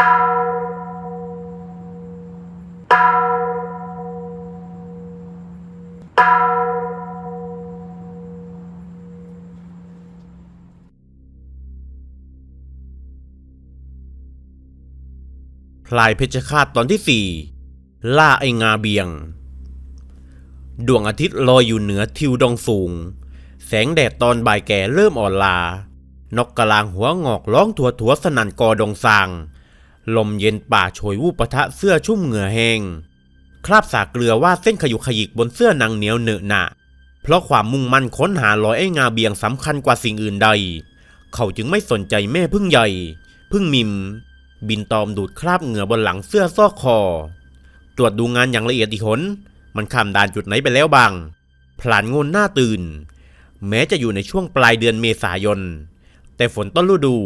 พลายเพชรฆาตตอนที่สี่ล่าไองาเบียง ดวงอาทิตย์ลอยอยู่เหนือทิวดงสูง แสงแดดตอนบ่ายแก่เริ่มอ่อนลา นกกระลางหัวงอกร้องถัวถัวสนั่นกอดองซาง ลมเย็นป่าโชยวูบปะทะเสื้อชุ่มเหงื่อแห้งคราบสากเกลือว่าเส้นขยุกขยิกบนเสื้อหนังเหนียวเหนอะหนะเพราะความมุ่งมั่นค้นหารอยไอ้งาเบียงสำคัญกว่าสิ่งอื่นใด เขาจึงไม่สนใจแม่พึ่งใหญ่ พึ่งมิม บินตอมดูดคราบเหงื่อบนหลังเสื้อซอกคอ ตรวจดูงานอย่างละเอียดอีกหน มันข้ามด่านจุดไหนไปแล้วบ้างพลานงนหน้าตื่น แม้จะอยู่ในช่วงปลายเดือนเมษายน แต่ฝนต้นฤดู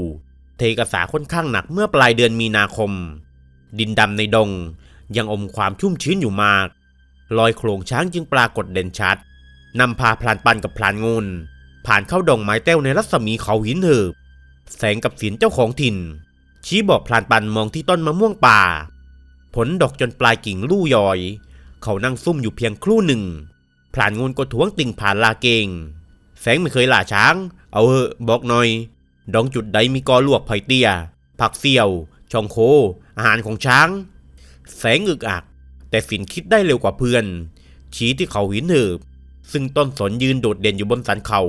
เทกษาค่อนข้างหนักเมื่อปลายเดือนมีนาคม ดินดำในดงยังอมความชุ่มชื้นอยู่มาก รอยโครงช้างจึงปรากฏเด่นชัดนำพาพลานปันกับพลานงูนผ่านเข้าดงไม้แต้วในรัศมีเขาหินเหิบแสงกับศิลเจ้าของถิ่น ชี้บอกพลานปันมองที่ต้นมะม่วงป่า ผลดอกจนปลายกิ่งลู่ยอย เขานั่งซุ่มอยู่เพียงครู่หนึ่งพลานงูนก็ท้วงติ่งผ่านลาเกง แสงไม่เคยล่าช้าง เอาเหอะบอกหน่อย ดองจุดใดมีกอลวกไผ่เตี้ย ผักเสี่ยวชองโค อาหารของช้าง แสงอึกอัก แต่สินคิดได้เร็วกว่าเพื่อน ชี้ที่เขาหินเหิบ ซึ่งต้นสนยืนโดดเด่นอยู่บนสันเขา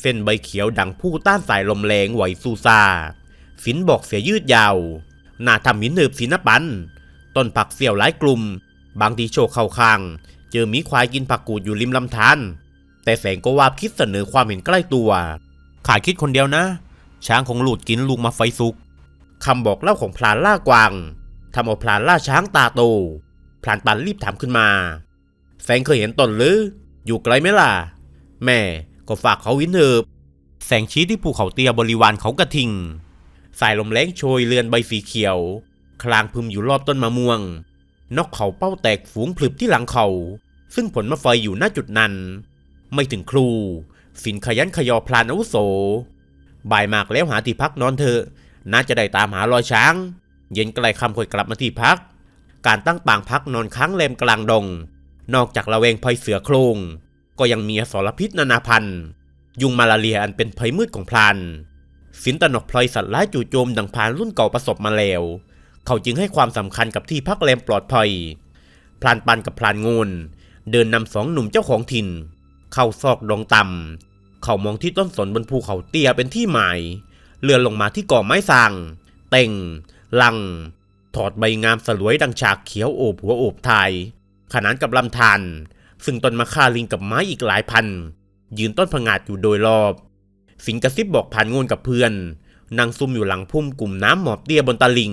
เส้นใบเขียวดังผู้ต้านสายลมแรงไหวซูซาฝินบอกเสียยืดยาว หน้าทำหินเหิบสีนปัน ต้นผักเสี่ยวหลายกลุ่ม บางทีโชคเข้าข้าง เจอหมีควายกินผักกูดอยู่ริมลำธารแต่แสงก็วาบคิดเสนอความเห็นใกล้ตัว ขาคิดคนเดียวนะ ช้างคงหลุดกินลูกมาไฟสุกคำบอกเล่าของพลานล่ากวางทำเอาพลานล่าช้างตาโต พลานปันรีบถามขึ้นมาแสงเคยเห็นตนหรือ อยู่ไกลไหมล่ะ แม่ก็ฝากเขาวินเหิบแสงชี้ที่ภูเขาเตียบริวารเขากระทิง สายลมแรงโชยเลือนใบสีเขียว คลางพึมอยู่รอบต้นมะม่วง นกเขาเป้าแตกฝูงพลึบที่หลังเขา ซึ่งผลมะไฟอยู่หน้าจุดนั้น ไม่ถึงครู สินขยันขยอพลานอาวุโส บ่ายมากแล้วหาที่พักนอนเถอะน่าจะได้ตามหารอยช้าง เย็นใกล้ค่ำค่อยกลับมาที่พัก การตั้งปางพักนอนค้างแรมกลางดง นอกจากระแวงภัยเสือโครงก็ยังมีอสรพิษนานาพันธุ์ ยุงมาลาเรียอันเป็นภัยมืดของพลานสินตนกพลอยสัตว์ร้ายจู่โจมดังพานรุ่นเก่าประสบมาแล้ว เขาจึงให้ความสำคัญกับที่พักแรมปลอดภัย พลานปันกับพลานงูนเดินนำสองหนุ่มเจ้าของถิ่น เข้าซอกดงต่ำ เขามองที่ต้นสนบนภูเขาเตี้ยเป็นที่หมายเลื่อนลงมาที่ก่อไม้สางเต่ง ลัง ถอดใบงามสลวยดังฉากเขียวโอบหัวโอบไทย ขนานกับลำธารซึ่งต้นมะค่าลิงกับไม้อีกหลายพัน ยืนต้นผงาดอยู่โดยรอบ สิงกระซิบบอกผ่านงูนกับเพื่อนนั่งซุ่มอยู่หลังพุ่มกลุ่มน้ำหมอบเตี้ยบนตะลิง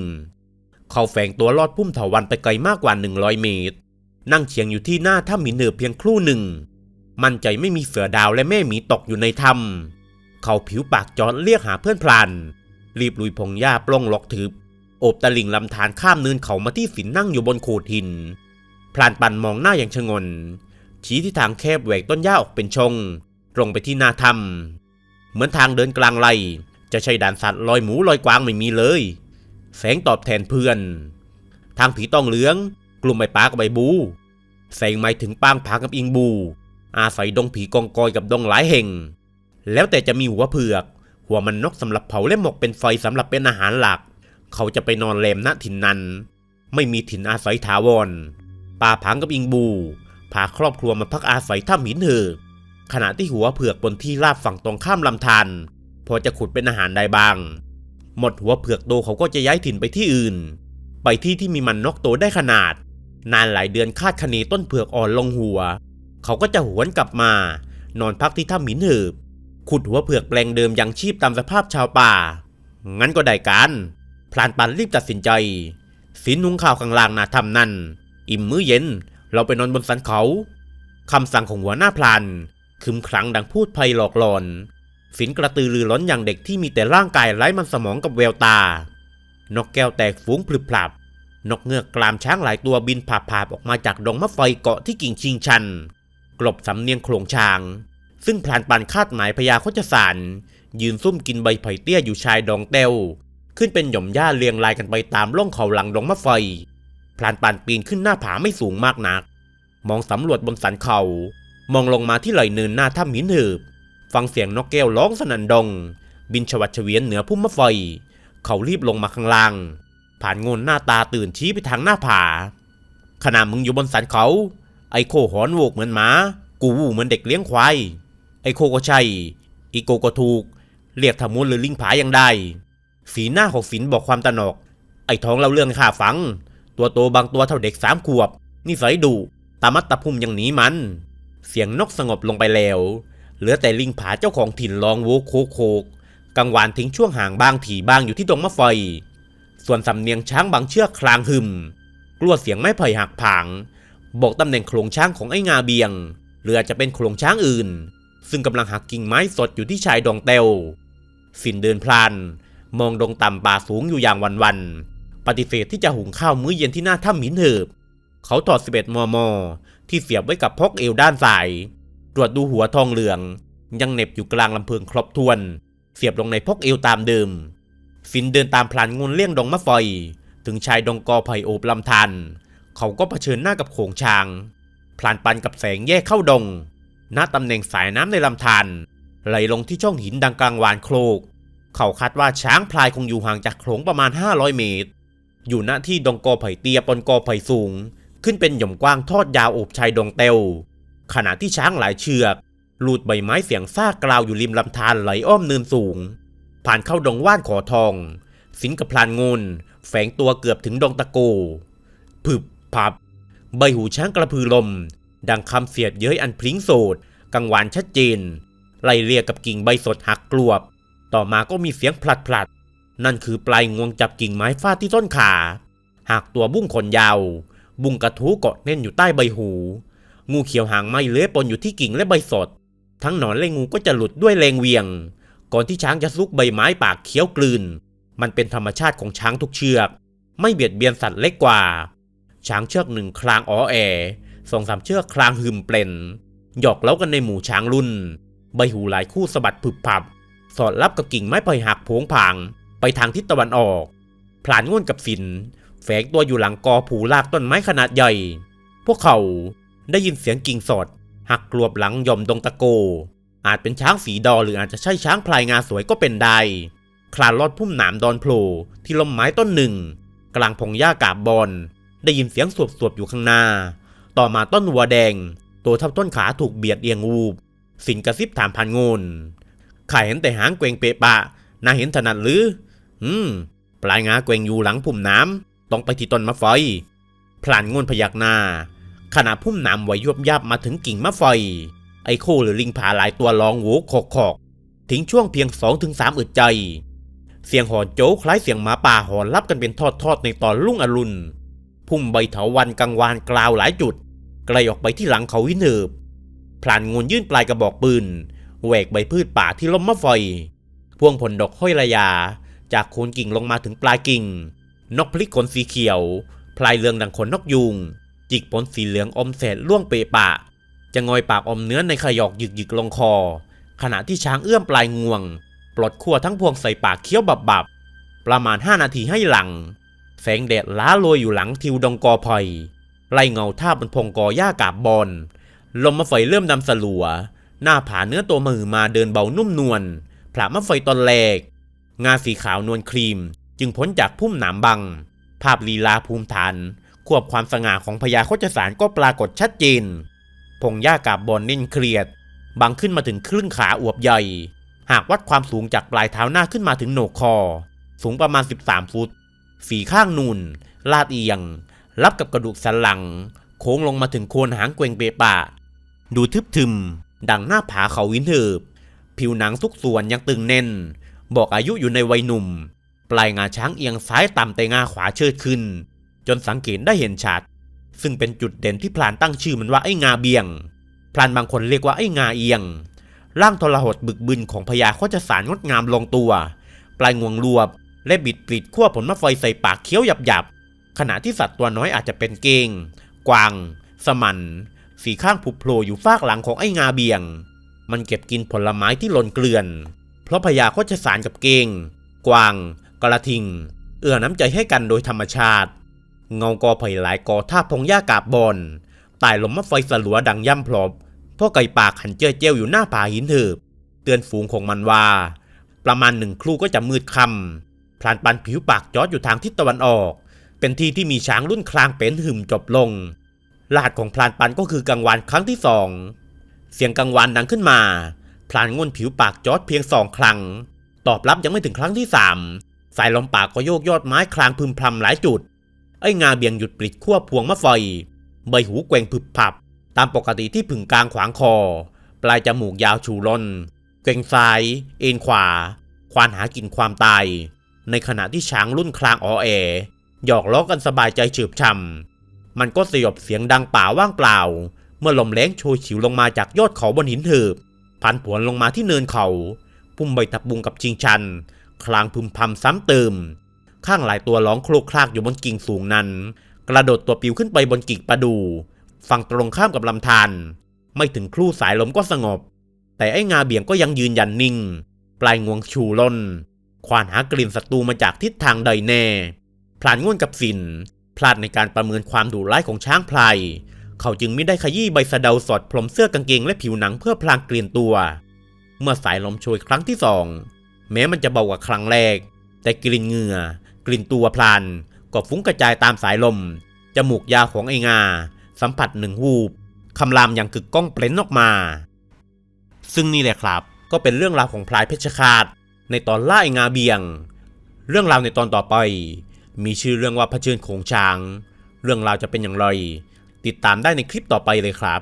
เขาแฝงตัวลอดพุ่มเถาวันไปไกลมากกว่า 100 เมตร นั่งเฉียงอยู่ที่หน้าถ้ำหมีเนือเพียงครู่หนึ่ง มั่นใจไม่มีเสือดาวและแม่หมีตกอยู่ในถ้ำเขาผิวปากจอดเรียกหาเพื่อนพลานรีบลุยพงหญ้าปล้องล็อกทึบ โอบตะลิงลำธารข้ามเนินเขามาที่ฝินนั่งอยู่บนโขดหิน พลานปันมองหน้าอย่างชงน ชี้ที่ทางแคบแหวกต้นหญ้าออกเป็นชงตรงไปที่หน้าถ้ำเหมือนทางเดินกลางไร จะใช่ด่านสัตว์ลอยหมูลอยกวางไม่มีเลย แสงตอบแทนเพื่อน ทางผีต้องเหลือง กลุ่มใบปากับใบบู แสงหมายถึงปางผากับอิงบู อาศัยดงผีกองกอยกับดงหลายแห่ง แล้วแต่จะมีหัวเผือก หัวมันนกสำหรับเผาและหมกเป็นไฟสำหรับเป็นอาหารหลัก เขาจะไปนอนแรมณถิ่นนั้น ไม่มีถิ่นอาศัยถาวรป่าผางกับอิงบูพาครอบครัวมาพักอาศัยถ้ำหินเหิบขณะที่หัวเผือกบนที่ราบฝั่งตรงข้ามลำธารพอจะขุดเป็นอาหารได้บ้าง หมดหัวเผือกโตเขาก็จะย้ายถิ่นไปที่อื่น ไปที่ที่มีมันนกโตได้ขนาด นานหลายเดือนคาดคะเนต้นเผือกอ่อนลงหัว เขาก็จะหวนกลับมา นอนพักที่ถ้ำหินเหิบขุดหัวเผือกแปลงเดิมยังชีพตามสภาพชาวป่า งั้นก็ได้การพลานปันรีบตัดสินใจ สินหุงข้าวข้างล่างนาทำนั่น อิ่มมื้อเย็น เราไปนอนบนสันเขา คำสั่งของหัวหน้าพลานคึมครั้งดังพูดภัยหลอกหลอน สินกระตือรือร้นอย่างเด็กที่มีแต่ร่างกายไร้มันสมองกับแววตา นกแก้วแตกฝูงพลึบพลับนกเงือกกลามช้างหลายตัวบินผ่าผาออกมาจากดงมะไฟเกาะที่กิ่งชิงชัน ลบสำเนียงโครงช้าง ซึ่งพลานปันคาดหมายพญาโคจสาร ยืนซุ่มกินใบไผ่เตี้ยอยู่ชายดองเตวขึ้นเป็นหย่อมหญ้าเรียงรายกันไปตามร่องเขาหลังดงมะไฟพลานปันปีนขึ้นหน้าผาไม่สูงมากนัก มองสำรวจบนสันเขา มองลงมาที่ไหลเนินหน้าถ้ำหินหืบฟังเสียงนกแก้วร้องสนั่นดง บินชวัดเฉวียนเหนือพุ่มมะไฟ เขารีบลงมาข้างล่าง ผ่านงนหน้าตาตื่นชี้ไปทางหน้าผาขณะมึงอยู่บนสันเขา ไอโคหอนโวกเหมือนหมา กูวูเหมือนเด็กเลี้ยงควาย ไอโคก็ใช่ อีโกก็ถูก เรียกทำมูลหรือลิงผายังได้ สีหน้าของฝินบอกความตะนก ไอ้ท้องเล่าเรื่องข้าฟัง ตัวโตบางตัวเท่าเด็กสามขวบ นิสัยดุ ตามัดตะพุ่มยังหนีมัน เสียงนกสงบลงไปแล้ว เหลือแต่ลิงผาเจ้าของถิ่นร้องโวกโคกโคกกังวานทิ้งช่วงห่างบางถี่บางอยู่ที่ดงมะไฟ ส่วนสำเนียงช้างบางเชือกคลางหึม กลัวเสียงไม้ไผ่หักผาง บอกตำแหน่งโครงช้างของไอ้งาเบียง หรืออาจจะเป็นโครงช้างอื่น ซึ่งกำลังหักกิ่งไม้สดอยู่ที่ชายดองเตวสินเดินพลานมองดงต่ำป่าสูงอยู่อย่างวันๆปฏิเสธที่จะหุงข้าวมื้อเย็นที่หน้าถ้ำหินเหิบ เขาถอด 11 มม ที่เสียบไว้กับพกเอวด้านซ้าย ตรวจดูหัวทองเหลือง ยังเหน็บอยู่กลางลำเพิงครบถ้วน เสียบลงในพกเอวตามเดิม สินเดินตามพลานงนเลี่ยงดงมะไฟถึงชายดงกอไผ่โอบลำธาร เขาก็เผชิญหน้ากับโขงช้าง พลานปันกับแสงแยกเข้าดง ณตำแหน่งสายน้ำในลำธารไหลลงที่ช่องหินดังกลางวานโครกเขาคาดว่าช้างพลายคงอยู่ห่างจากโขงประมาณ 500 เมตร อยู่ณที่ดงกอไผ่เตียปนกอไผ่สูง ขึ้นเป็นหย่อมกว้างทอดยาวโอบชายดงเตวขณะที่ช้างหลายเชือกหลุดใบไม้เสียงซากกล่าวอยู่ริมลำธารไหลอ้อมเนินสูง ผ่านเข้าดงว่านขอทอง สินกับพลานงนแฝงตัวเกือบถึงดงตะโกผึบ พับ ใบหูช้างกระพือลม ดังคำเสียดเย้ยอันพลิ้งโสดกังวานชัดเจน ไล่เรียกกับกิ่งใบสดหักกลวบ ต่อมาก็มีเสียงพลัดพลัด นั่นคือปลายงวงจับกิ่งไม้ฟาดที่ต้นขา หากตัวบุ้งขนยาว บุ้งกระทู้เกาะแน่นอยู่ใต้ใบหู งูเขียวหางไหม้เลื้อยปนอยู่ที่กิ่งและใบสด ทั้งหนอนและงูก็จะหลุดด้วยแรงเวียง ก่อนที่ช้างจะซุกใบไม้ปากเคี้ยวกลืน มันเป็นธรรมชาติของช้างทุกเชือก ไม่เบียดเบียนสัตว์เล็กกว่า ช้างเชือกหนึ่งคลางอ๋อแอสองสามเชือกคลางหึมเปลนหยอกเล้ากันในหมู่ช้างรุ่น ใบหูหลายคู่สะบัดผึบผับ สอดรับกับกิ่งไม้ไผ่หักโผงผาง ไปทางทิศตะวันออกพลานง่วนกับสินแฝงตัวอยู่หลังกอผูลากต้นไม้ขนาดใหญ่ พวกเขาได้ยินเสียงกิ่งสอดหักกลวบหลังย่อมดงตะโก อาจเป็นช้างฝีดอหรืออาจจะใช่ช้างพลายงาสวยก็เป็นได้ คลานลอดพุ่มหนามดอนโผล่ที่ลมไม้ต้นหนึ่ง กลางพงหญ้ากาบบอน ได้ยินเสียงสวบสวบๆอยู่ข้างหน้า ต่อมาต้นวัวแดง ตัวเท่าต้นขาถูกเบียดเอียงวูบ สินกระซิบถามพันงนข้าเห็นแต่หางเกวงเปะปะน่าเห็นถนัดหรือ อืม ปลายงาเกวงอยู่หลังพุ่มน้ำต้องไปที่ต้นมะไฟพลานงนพยักหน้า ขณะพุ่มน้ำไหวยวบยับมาถึงกิ่งมะไฟไอโคหรือลิงผาหลายตัวร้องโวคอกคอกทิ้งช่วงเพียงสองถึงสามอึดใจ เสียงหอนโจ้คล้ายเสียงหมาป่าหอนรับกันเป็นทอดๆในตอนรุ่งอรุณ พุ่มใบเถาวันกังวานกล่าวหลายจุด ไกลออกไปที่หลังเขาวินเหิบพลานงนยื่นปลายกระบอกปืนแหวกใบพืชป่าที่ล้มมะไฟพวงผลดอกห้อยระยา จากโคนกิ่งลงมาถึงปลายกิ่ง นกพลิกขนสีเขียว พลายเรืองดังขนนกยูงจิกผลสีเหลืองอมแสดล่วงเปะปะ จะงอยปากอมเนื้อในขยอกหยึกหยึกลงคอ ขณะที่ช้างเอื้อมปลายงวง ปลดขั้วทั้งพวงใส่ปากเคี้ยวบับบับประมาณ 5 นาทีให้หลัง แสงแดดล้าโรยอยู่หลังทิวดงกอไผ่ไล่เงาท่าบนพงกอหญ้ากาบบอนลมมะไฟเริ่มดำสลัว หน้าผาเนื้อตัวมือมาเดินเบานุ่มนวลผละมะไฟตอนแรก งาสีขาวนวลครีม จึงพ้นจากพุ่มหนามบัง ภาพลีลาภูมิฐาน ควบความสง่าของพญาโคจสารก็ปรากฏชัดเจน พงหญ้ากาบบอนนิ่นเครียด บังขึ้นมาถึงครึ่งขาอวบใหญ่ หากวัดความสูงจากปลายเท้าหน้าขึ้นมาถึงโหนกคอ สูงประมาณ 13 ฟุต ฝีข้างนูนลาดเอียง รับกับกระดูกสันหลัง โค้งลงมาถึงโคนหางเกวงเปปะ ดูทึบทึม ดังหน้าผาเขาวินเหิบผิวหนังทุกส่วนยังตึงแน่น บอกอายุอยู่ในวัยหนุ่ม ปลายงาช้างเอียงซ้ายต่ำแต่งาขวาเชิดขึ้น จนสังเกตได้เห็นชัด ซึ่งเป็นจุดเด่นที่พลานตั้งชื่อมันว่าไอ้งาเบียง พลานบางคนเรียกว่าไอ้งาเอียง ร่างทรหดบึกบึนของพญาโคจสารงดงามลงตัว ปลายงวงรวบ และบิดปลิดขั้วผลมะไฟใส่ปากเคี้ยวหยับหยับๆขณะที่สัตว์ตัวน้อยอาจจะเป็นเกงกวาง สมันสีข้างผุโผล่อยู่ฟากหลังของไอ้งาเบียง มันเก็บกินผลไม้ที่หล่นเกลื่อน เพราะพญาโคจสารกับเกง กวาง กระทิง เอื้อน้ำใจให้กันโดยธรรมชาติ เงากอไผ่หลายกอท่าพงหญ้ากาบบอนตายลมมะไฟสลัวดังย่ำพลบพ่อไก่ปากหันเจ้ยเจ้วอยู่หน้าผาหินเหิบเตือนฝูงของมันว่า ประมาณหนึ่งครู่ก็จะมืดค่ำ พลานปันผิวปากจอดอยู่ทางทิศตะวันออก เป็นที่ที่มีช้างรุ่นคลางเป็นหึมจบลงลาดของพลานปันก็คือกังวานครั้งที่สองเสียงกังวานดังขึ้นมา พลานง่วนผิวปากจอดเพียงสองครั้ง ตอบรับยังไม่ถึงครั้งที่สามสายลมปากก็โยกยอดไม้คลางพึมพำหลายจุด ไอ้งาเบียงหยุดปลิดขั้วพวงมะไฟใบหูแกว่งผึบผับ ตามปกติที่ผึ่งกลางขวางคอ ปลายจมูกยาวชูร่นเกว่งซ้าย เอ็นขวา ควานหากินความตาย ในขณะที่ช้างรุ่นคลางออแอหยอกล้อกันสบายใจเฉืบช่ำมันก็สยบเสียงดังป่าว่างเปล่า เมื่อลมแรงโชยฉิวลงมาจากยอดเขาบนหินเหิบพันผวนลงมาที่เนินเขา พุ่มใบทับบุงกับชิงชัน คลางพึมพำซ้ำเติม ข้างหลายตัวร้องโครกครากอยู่บนกิ่งสูงนั้น กระโดดตัวปิวขึ้นไปบนกิ่งประดู ฝั่งตรงข้ามกับลำธารไม่ถึงครู่สายลมก็สงบ แต่ไอ้งาเบี่ยงก็ยังยืนยันนิ่ง ปลายงวงชูล่น ควานหากลิ่นศัตรูมาจากทิศทางใดแน่ พลานง่วนกับสิน พลาดในการประเมินความดุร้ายของช้างพลายเขาจึงไม่ได้ขยี้ใบสะเดาสอดพรมเสื้อกางเกงและผิวหนังเพื่อพลางเกลียนตัว เมื่อสายลมโชยครั้งที่สอง แม้มันจะเบากว่าครั้งแรก แต่กลิ่นเหงื่อ กลิ่นตัวพลานก็ฟุ้งกระจายตามสายลม จมูกยาวของไองา สัมผัสหนึ่งวูบคำรามอย่างกึกก้องเปล่นออกมา ซึ่งนี่แหละครับ ก็เป็นเรื่องราวของพลายเพชรฆาต ในตอนล่างาเบียง เรื่องราวในตอนต่อไป มีชื่อเรื่องว่าเผชิญโขงช้าง เรื่องราวจะเป็นอย่างไร ติดตามได้ในคลิปต่อไปเลยครับ